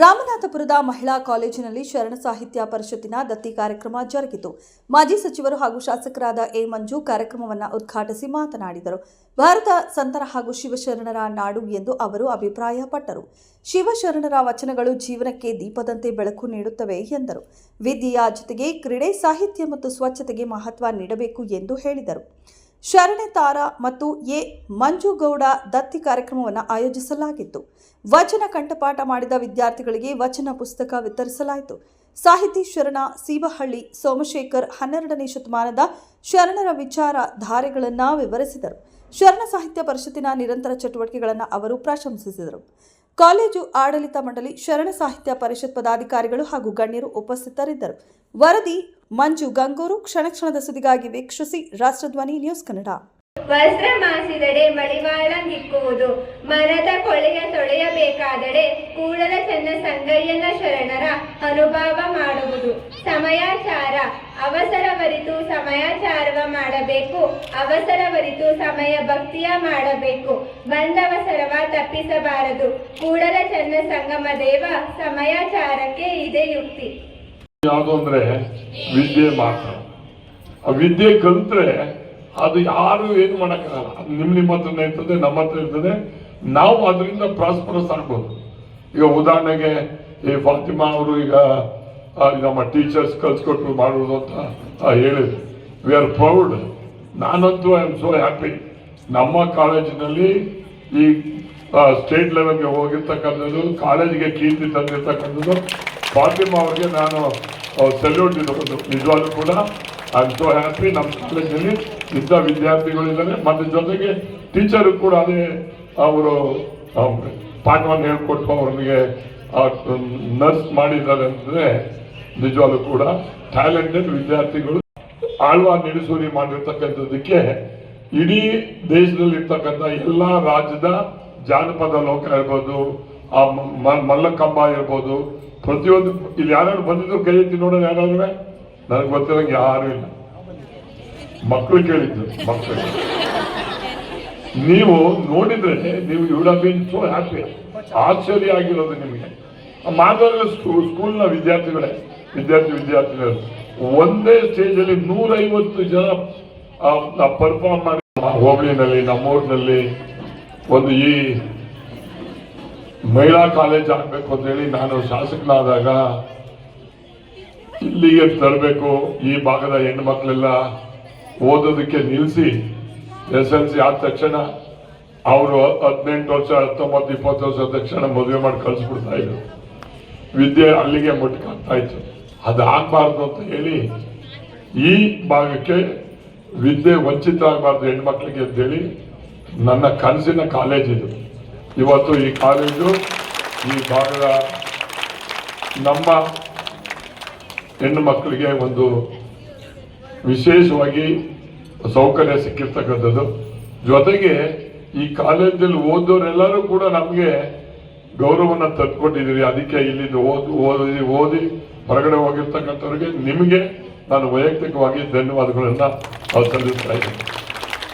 ರಾಮನಾಥಪುರದ ಮಹಿಳಾ ಕಾಲೇಜಿನಲ್ಲಿ ಶರಣ ಸಾಹಿತ್ಯ ಪರಿಷತ್ತಿನ ದತ್ತಿ ಕಾರ್ಯಕ್ರಮ ಜರುಗಿತು. ಮಾಜಿ ಸಚಿವರು ಹಾಗೂ ಶಾಸಕರಾದ ಎ ಮಂಜು ಕಾರ್ಯಕ್ರಮವನ್ನು ಉದ್ಘಾಟಿಸಿ ಮಾತನಾಡಿದರು. ಭಾರತ ಸಂತರ ಹಾಗೂ ಶಿವಶರಣರ ನಾಡು ಎಂದು ಅವರು ಅಭಿಪ್ರಾಯಪಟ್ಟರು. ಶಿವಶರಣರ ವಚನಗಳು ಜೀವನಕ್ಕೆ ದೀಪದಂತೆ ಬೆಳಕು ನೀಡುತ್ತವೆ ಎಂದರು. ವಿದ್ಯೆಯ ಜೊತೆಗೆ ಕ್ರೀಡೆ, ಸಾಹಿತ್ಯ ಮತ್ತು ಸ್ವಚ್ಛತೆಗೆ ಮಹತ್ವ ನೀಡಬೇಕು ಎಂದು ಹೇಳಿದರು. ಶರಣೆ ತಾರಾ ಮತ್ತು ಎ ಮಂಜುಗೌಡ ದತ್ತಿ ಕಾರ್ಯಕ್ರಮವನ್ನು ಆಯೋಜಿಸಲಾಗಿತ್ತು. ವಚನ ಕಂಠಪಾಠ ಮಾಡಿದ ವಿದ್ಯಾರ್ಥಿಗಳಿಗೆ ವಚನ ಪುಸ್ತಕ ವಿತರಿಸಲಾಯಿತು. ಸಾಹಿತಿ ಶರಣ ಸೀಬಹಳ್ಳಿ ಸೋಮಶೇಖರ್ ಹನ್ನೆರಡನೇ ಶತಮಾನದ ಶರಣರ ವಿಚಾರ ಧಾರೆಗಳನ್ನು ವಿವರಿಸಿದರು. ಶರಣ ಸಾಹಿತ್ಯ ಪರಿಷತ್ತಿನ ನಿರಂತರ ಚಟುವಟಿಕೆಗಳನ್ನು ಅವರು ಪ್ರಶಂಸಿಸಿದರು. ಕಾಲೇಜು ಆಡಳಿತ ಮಂಡಳಿ ಶರಣ ಸಾಹಿತ್ಯ ಪರಿಷತ್ ಪದಾಧಿಕಾರಿಗಳು ಹಾಗೂ ಗಣ್ಯರು ಉಪಸ್ಥಿತರಿದ್ದರು. ವರದಿ ಮಂಜು ಗಂಗೂರು ಕ್ಷಣ ಕ್ಷಣದ ಸುದ್ದಿಗಾಗಿ ವೀಕ್ಷಿಸಿ ರಾಷ್ಟ್ರಧ್ವನಿ ನ್ಯೂಸ್ ಕನ್ನಡ. ವಸ್ತ್ರ ಮಳಿವಾಳ ನಿಕ್ಕುವುದು ಮನದ ಕೊಳೆಯ ತೊಳೆಯಬೇಕಾದರೆ ಕೂಡಲ ಚೆನ್ನ ಸಂಗಯ್ಯನ ಶರಣರ ಅನುಭವ ಮಾಡುವುದು. ಸಮಯಾಚಾರ. ಅವಸರವರಿತು ಸಮಯಾಚಾರವ ಮಾಡಬೇಕು. ಅವಸರವರಿತು ಸಮಯ ಭಕ್ತಿಯ ಮಾಡಬೇಕು. ಬಂದವಸರವ ತಪ್ಪಿಸಬಾರದು. ಕೂಡಲ ಚೆನ್ನ ಸಂಗಮ ದೇವ ಸಮಯಾಚಾರಕ್ಕೆ ಇದೆ ಯುಕ್ತಿ. ಯಾವುದು ಅಂದ್ರೆ ವಿದ್ಯೆ ಮಾತ್ರ. ಆ ವಿದ್ಯೆ ಕಲ್ತ್ರೆ ಅದು ಯಾರು ಏನು ಮಾಡೋಕ್ಕಾಗಲ್ಲ. ಅದು ನಿಮ್ ನಿಮ್ಮ ಹತ್ರನೇ ಇರ್ತದೆ, ನಮ್ಮ ಹತ್ರ ಇರ್ತದೆ. ನಾವು ಅದರಿಂದ ಪ್ರಾಸ್ಪರಸ್ ಆಗ್ಬೋದು ಈಗ ಉದಾಹರಣೆಗೆ ಈ ಫಾತಿಮಾ ಅವರು ಈಗ ನಮ್ಮ ಟೀಚರ್ಸ್ ಕಲ್ಸ್ಕೊಟ್ರು ಮಾಡೋದು ಅಂತ ಹೇಳಿದ್ರು. ವಿ ಆರ್ ಪ್ರೌಡ್ ನಾನಂತೂ ಐ ಆಮ್ ಸೋ ಹ್ಯಾಪಿ ನಮ್ಮ ಕಾಲೇಜಿನಲ್ಲಿ ಈ ಸ್ಟೇಟ್ ಲೆವೆಲ್ಗೆ ಹೋಗಿರ್ತಕ್ಕಂಥದ್ದು, ಕಾಲೇಜಿಗೆ ಕೀರ್ತಿ ತಂದಿರ್ತಕ್ಕಂಥದ್ದು ಫಾತಿಮಾ ಅವರಿಗೆ ನಾನು ಸೆಲ್ಯೂಟ್ ಇಡಬಹುದು ನಿಜವಾಗ್ಲೂ ಕೂಡ ಐ ಆಮ್ ಸೋ ಹ್ಯಾಪಿ ನಮ್ಮ ಕಾಲೇಜಲ್ಲಿ ಇಂಥ ವಿದ್ಯಾರ್ಥಿಗಳಿದ್ದಾರೆ. ಮತ್ತು ಜೊತೆಗೆ ಟೀಚರು ಕೂಡ ಅದೇ ಅವರು ಪಾಠವನ್ನು ಹೇಳ್ಕೊಟ್ಟು ಅವ್ರಿಗೆ ನರ್ಸ್ ಮಾಡಿದ್ದಾರೆ ಅಂದರೆ ನಿಜವಾಗ್ಲೂ ಕೂಡ ಟ್ಯಾಲೆಂಟೆಡ್ ವಿದ್ಯಾರ್ಥಿಗಳು ಆಳ್ವ ನಿಡಿಸೂರಿ ಮಾಡಿರ್ತಕ್ಕಂಥದ್ದಕ್ಕೆ ಇಡೀ ದೇಶದಲ್ಲಿ ಇರ್ತಕ್ಕಂಥ ಎಲ್ಲ ರಾಜ್ಯದ ಜಾನಪದ ಲೋಕ ಇರ್ಬೋದು ಆ ಮ- ಮ- ಮಲ್ಲಕಂಬ ಇರ್ಬೋದು ಪ್ರತಿಯೊಂದು ಇಲ್ಲಿ ಯಾರು ಬಂದಿದ್ರು ಕೈ ಎತ್ತಿ ನೋಡೋದು ಯಾರಾದ್ರೂ? ನನಗೆ ಗೊತ್ತಿರೋಂಗೆ ಯಾರು ಇಲ್ಲ. ಮಕ್ಕಳು ಕೇಳಿದ್ದು ಮಕ್ಕಳು ನೀವು ನೋಡಿದ್ರೆ ನೀವು ಯುಡ ಬೀನ್ ಸೋ ಹ್ಯಾಪಿ ಆಶ್ಚರ್ಯ. ಆಗಿರೋದು ನಿಮಗೆ. ಮಾತಾಡಿದ ಸ್ಕೂಲ್ನ ವಿದ್ಯಾರ್ಥಿಗಳೇ, ವಿದ್ಯಾರ್ಥಿ, ವಿದ್ಯಾರ್ಥಿಗಳು, ಒಂದೇ ಸ್ಟೇಜಲ್ಲಿ ನೂರೈವತ್ತು ಜನ ಪರ್ಫಾರ್ಮ್ ಮಾಡಿ ಹೋಬಳಿನಲ್ಲಿ, ನಮ್ಮೂರಿನಲ್ಲಿ, ಒಂದು ಈ ಮಹಿಳಾ ಕಾಲೇಜ್ ಆಗ್ಬೇಕು ಅಂತ ಹೇಳಿ ನಾನು ಶಾಸಕನಾದಾಗ ಇಲ್ಲಿಗೆ ತರಬೇಕು, ಈ ಭಾಗದ ಹೆಣ್ಣು ಮಕ್ಕಳೆಲ್ಲ ಓದೋದಕ್ಕೆ ನಿಲ್ಲಿಸಿ ಎಸ್ ಎಲ್ ಸಿ ಆದ ತಕ್ಷಣ ಅವರು ಹದಿನೆಂಟು ವರ್ಷ, ಹತ್ತೊಂಬತ್ತು, ಇಪ್ಪತ್ತು ವರ್ಷ ತಕ್ಷಣ ಮದುವೆ ಮಾಡಿ ಕಳಿಸ್ಬಿಡ್ತಾ ಇದ್ರು. ವಿದ್ಯೆ ಅಲ್ಲಿಗೆ ಮುಟ್ಕಾಗ್ತಾ ಇತ್ತು. ಅದು ಆಗ್ಬಾರ್ದು ಅಂತ ಹೇಳಿ ಈ ಭಾಗಕ್ಕೆ ವಿದ್ಯೆ ವಂಚಿತ ಆಗಬಾರ್ದು ಹೆಣ್ಮಕ್ಳಿಗೆ ಅಂತೇಳಿ ನನ್ನ ಕನಸಿನ ಕಾಲೇಜ್ ಇದು. ಇವತ್ತು ಈ ಕಾಲೇಜು, ಈ ಭಾಗದ ನಮ್ಮ ಹೆಣ್ಣು ಮಕ್ಕಳಿಗೆ ಒಂದು ವಿಶೇಷವಾಗಿ ಸೌಕರ್ಯ ಸಿಕ್ಕಿರ್ತಕ್ಕಂಥದ್ದು. ಜೊತೆಗೆ ಈ ಕಾಲೇಜಲ್ಲಿ ಓದೋರೆಲ್ಲರೂ ಕೂಡ ನಮಗೆ ಗೌರವನ ತಂದುಕೊಟ್ಟಿದ್ದೀರಿ. ಅದಕ್ಕೆ ಇಲ್ಲಿಂದ ಓದಿ ಓದಿ ಓದಿ ಹೊರಗಡೆ ಹೋಗಿರ್ತಕ್ಕಂಥವ್ರಿಗೆ ನಿಮಗೆ ನಾನು ವೈಯಕ್ತಿಕವಾಗಿ ಧನ್ಯವಾದಗಳನ್ನು ಸಲ್ಲಿಸ್ತಾ ಇದ್ದೀನಿ.